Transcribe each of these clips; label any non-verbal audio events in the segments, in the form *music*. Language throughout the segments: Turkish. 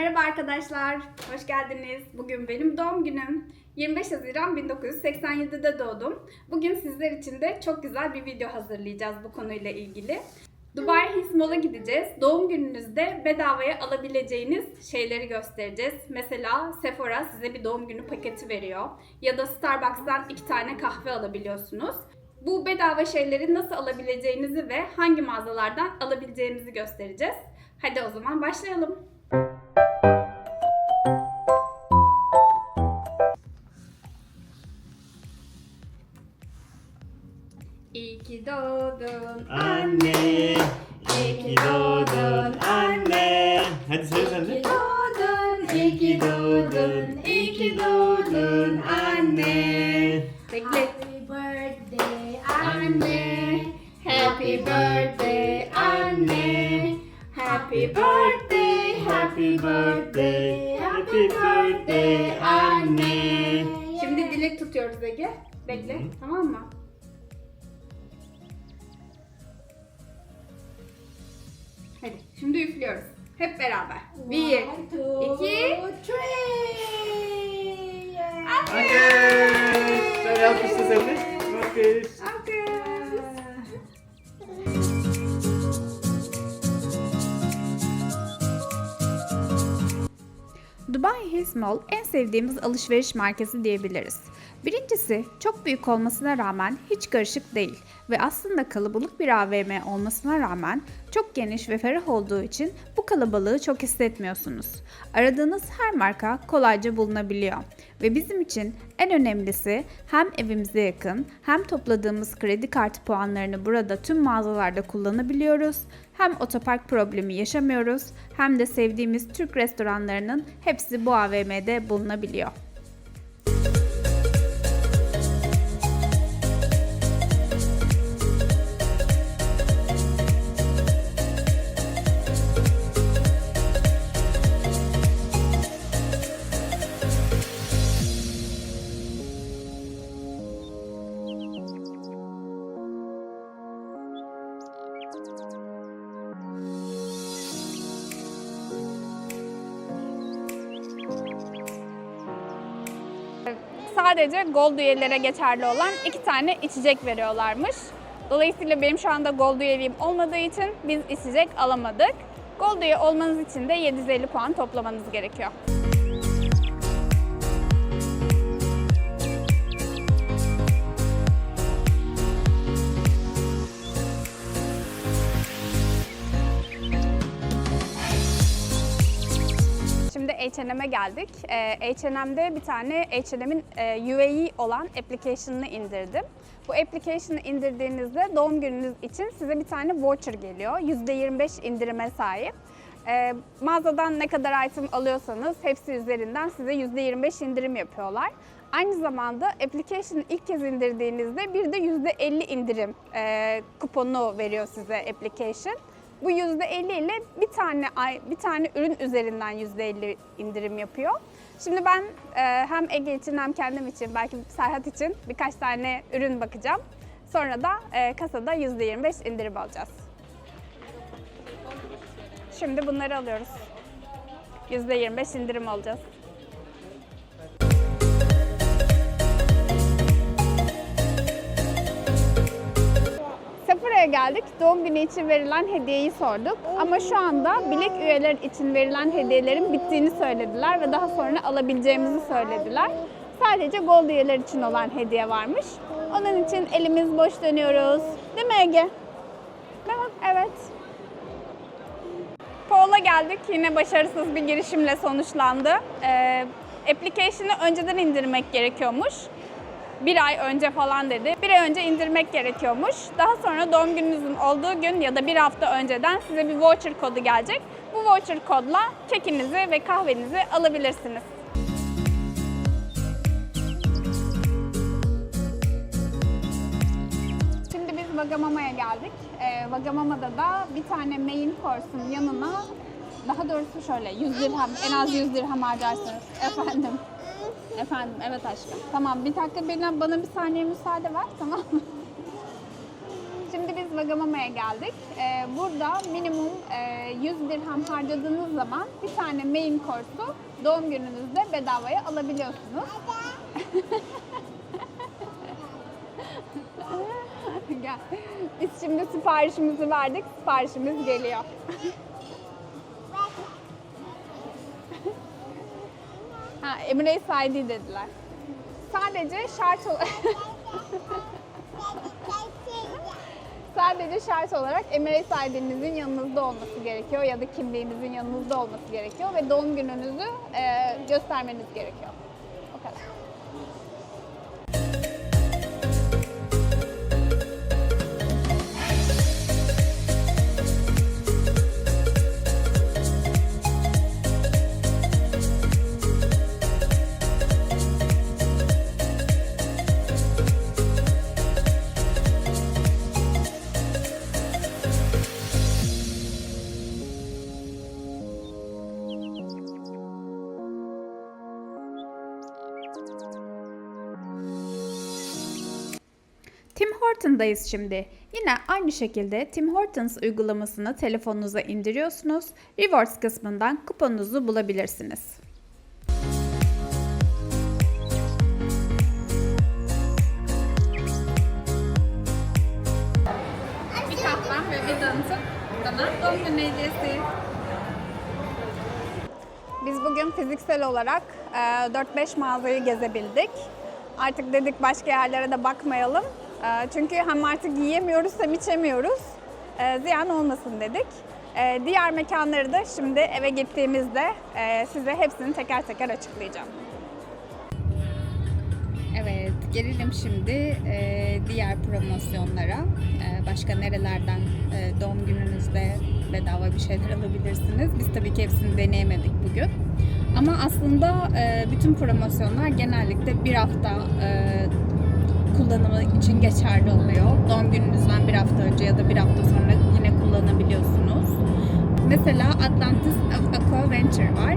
Merhaba arkadaşlar, hoş geldiniz. Bugün benim doğum günüm. 25 Haziran 1987'de doğdum. Bugün sizler için de çok güzel bir video hazırlayacağız bu konuyla ilgili. Dubai Hills Mall'a gideceğiz. Doğum gününüzde bedavaya alabileceğiniz şeyleri göstereceğiz. Mesela Sephora size bir doğum günü paketi veriyor. Ya da Starbucks'tan iki tane kahve alabiliyorsunuz. Bu bedava şeyleri nasıl alabileceğinizi ve hangi mağazalardan alabileceğimizi göstereceğiz. Hadi o zaman başlayalım. İyi ki doğdun Anne, iyi ki doğdun anne. Hadi söyle sen de. doğdun, İyi ki doğdun, iyi ki doğdun anne. Bekle. Happy birthday Anne, happy birthday anne. Happy birthday, happy birthday, happy birthday anne. Şimdi dilek tutuyoruz Ege. Bekle, tamam mı? Şimdi üflüyoruz. Hep beraber. Bir, One, two, iki, three. Söyle alkışla sen de. Alkış. Dubai Hills Mall en sevdiğimiz alışveriş merkezi diyebiliriz. Birincisi çok büyük olmasına rağmen hiç karışık değil ve aslında kalabalık bir AVM olmasına rağmen çok geniş ve ferah olduğu için bu kalabalığı çok hissetmiyorsunuz. Aradığınız her marka kolayca bulunabiliyor ve bizim için en önemlisi hem evimize yakın hem topladığımız kredi kartı puanlarını burada tüm mağazalarda kullanabiliyoruz. Hem otopark problemi yaşamıyoruz hem de sevdiğimiz Türk restoranlarının hepsi bu AVM'de bulunabiliyor. Sadece Gold üyelere geçerli olan iki tane içecek veriyorlarmış. Dolayısıyla benim şu anda Gold üyeliğim olmadığı için biz içecek alamadık. Gold üye olmanız için de 750 puan toplamanız gerekiyor. H&M'e geldik. Ee, H&M'de bir tane H&M'in e, UAE olan application'ını indirdim. Bu application'ı indirdiğinizde doğum gününüz için size bir tane voucher geliyor. %25 indirime sahip. Ee, mağazadan ne kadar item alıyorsanız hepsi üzerinden size %25 indirim yapıyorlar. Aynı zamanda application'ı ilk kez indirdiğinizde bir de %50 indirim e, kuponu veriyor size application. Bu %50 ile bir tane bir tane ürün üzerinden %50 indirim yapıyor. Şimdi ben e, hem Ege için hem kendim için belki Serhat için birkaç tane ürün bakacağım. Sonra da e, kasada %25 indirim alacağız. Şimdi bunları alıyoruz. %25 indirim alacağız. Geldik. Doğum günü için verilen hediyeyi sorduk. Ama şu anda bilek üyeler için verilen hediyelerin bittiğini söylediler ve daha sonra alabileceğimizi söylediler. Sadece Gold üyeler için olan hediye varmış. Onun için elimiz boş dönüyoruz. Değil mi Ege? Evet. Paul'a geldik. Yine başarısız bir girişimle sonuçlandı. Ee, application'ı önceden indirmek gerekiyormuş. Bir ay önce falan dedi. Bir ay önce indirmek gerekiyormuş. Daha sonra doğum gününüzün olduğu gün ya da bir hafta önceden size bir voucher kodu gelecek. Bu voucher kodla kekinizi ve kahvenizi alabilirsiniz. Şimdi biz Wagamama'ya geldik. Ee, Wagamama'da da bir tane main course'un yanına daha doğrusu şöyle 100 dirhem, en az 100 dirhem harcarsınız. Efendim. Efendim, evet aşkım. Tamam, bir dakika bana, bana bir saniye müsaade ver, tamam mı? Şimdi biz Wagamama'ya geldik. Ee, burada minimum e, 100 dirham harcadığınız zaman bir tane main course'u doğum gününüzde bedavaya alabiliyorsunuz. *laughs* Gel. Biz şimdi siparişimizi verdik. Siparişimiz geliyor. Ha, Emirates ID dediler. Sadece şart *laughs* Sadece şart olarak Emirates ID'nizin yanınızda olması gerekiyor ya da kimliğinizin yanınızda olması gerekiyor ve doğum gününüzü e, göstermeniz gerekiyor. Tim Hortons'dayız şimdi. Yine aynı şekilde Tim Hortons uygulamasını telefonunuza indiriyorsunuz. Rewards kısmından kuponunuzu bulabilirsiniz. Bir kahvem ve bir donutum bana doğum günü hediyesi. Biz bugün fiziksel olarak e, 4-5 mağazayı gezebildik. Artık dedik başka yerlere de bakmayalım. E, çünkü hem artık yiyemiyoruz hem içemiyoruz. E, ziyan olmasın dedik. E, diğer mekanları da şimdi eve gittiğimizde e, size hepsini teker teker açıklayacağım. Evet, gelelim şimdi e, diğer promosyonlara. E, başka nerelerden doğum gününüzde bedava bir şeyler alabilirsiniz. Biz tabii ki hepsini deneyemedik bugün. Ama aslında bütün promosyonlar genellikle bir hafta kullanımı için geçerli oluyor. Doğum gününüzden bir hafta önce ya da bir hafta sonra yine kullanabiliyorsunuz. Mesela Atlantis Aqua Venture var.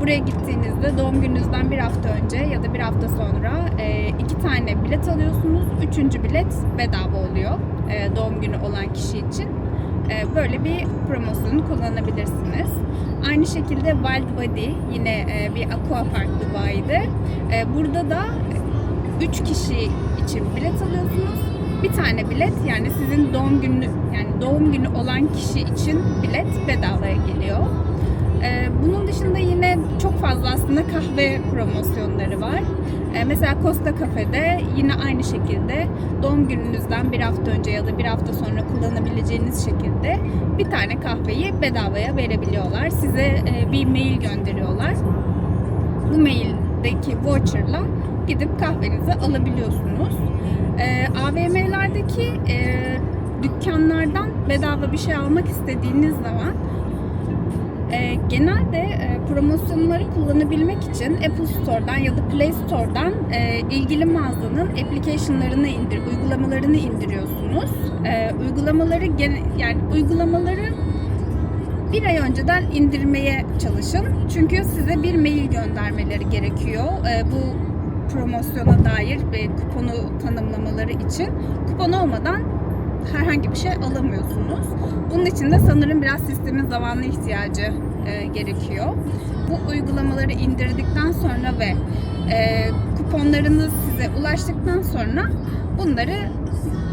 Buraya gittiğinizde doğum gününüzden bir hafta önce ya da bir hafta sonra e, iki tane bilet alıyorsunuz. Üçüncü bilet bedava oluyor e, doğum günü olan kişi için. E, böyle bir promosyonu kullanabilirsiniz. Aynı şekilde Wild Body yine bir aqua park Dubai'de. Burada da 3 kişi için bilet alıyorsunuz. Bir tane bilet yani sizin doğum günü yani doğum günü olan kişi için bilet bedavaya geliyor. Ee, bunun dışında yine çok fazla aslında kahve promosyonları var. Ee, mesela Costa Cafe'de yine aynı şekilde doğum gününüzden bir hafta önce ya da bir hafta sonra kullanabileceğiniz şekilde bir tane kahveyi bedavaya verebiliyorlar. Size e, bir mail gönderiyorlar bu maildeki voucher'la gidip kahvenizi alabiliyorsunuz. Ee, AVM'lerdeki e, dükkanlardan bedava bir şey almak istediğiniz zaman e, genelde e, promosyonları kullanabilmek için Apple Store'dan ya da Play Store'dan e, ilgili mağazanın application'larını indir, uygulamalarını indiriyorsunuz. E, uygulamaları gene, yani uygulamaları bir ay önceden indirmeye çalışın. Çünkü size bir mail göndermeleri gerekiyor. Ee, bu promosyona dair ve kuponu tanımlamaları için. Kupon olmadan herhangi bir şey alamıyorsunuz. Bunun için de sanırım biraz sistemin zamanlı ihtiyacı e, gerekiyor. Bu uygulamaları indirdikten sonra ve e, kuponlarınız size ulaştıktan sonra bunları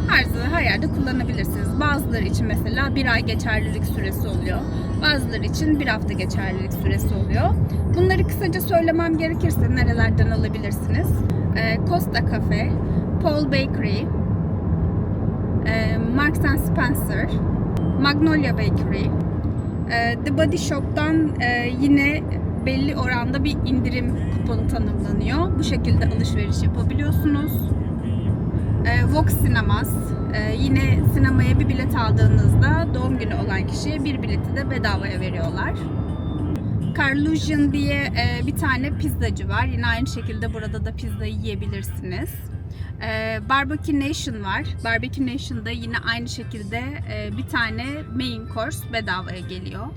her, her yerde kullanabilirsiniz. Bazıları için mesela bir ay geçerlilik süresi oluyor. Bazıları için bir hafta geçerlilik süresi oluyor. Bunları kısaca söylemem gerekirse nerelerden alabilirsiniz? Ee, Costa Cafe, Paul Bakery, e, Marks and Spencer, Magnolia Bakery, e, The Body Shop'tan e, yine belli oranda bir indirim kuponu tanımlanıyor. Bu şekilde alışveriş yapabiliyorsunuz. E, Vox Cinemas. E, yine sinemaya bir bilet aldığınızda doğum günü olan kişiye bir bileti de bedavaya veriyorlar. Carlusion diye e, bir tane pizzacı var. Yine aynı şekilde burada da pizza yiyebilirsiniz. E, Barbecue Nation var. Barbecue Nation'da yine aynı şekilde e, bir tane main course bedavaya geliyor.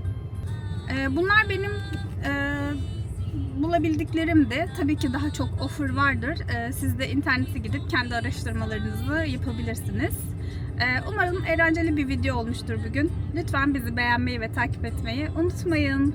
E, bunlar benim e, bulabildiklerim de tabii ki daha çok offer vardır. Ee, siz de internete gidip kendi araştırmalarınızı yapabilirsiniz. Ee, umarım eğlenceli bir video olmuştur bugün. Lütfen bizi beğenmeyi ve takip etmeyi unutmayın.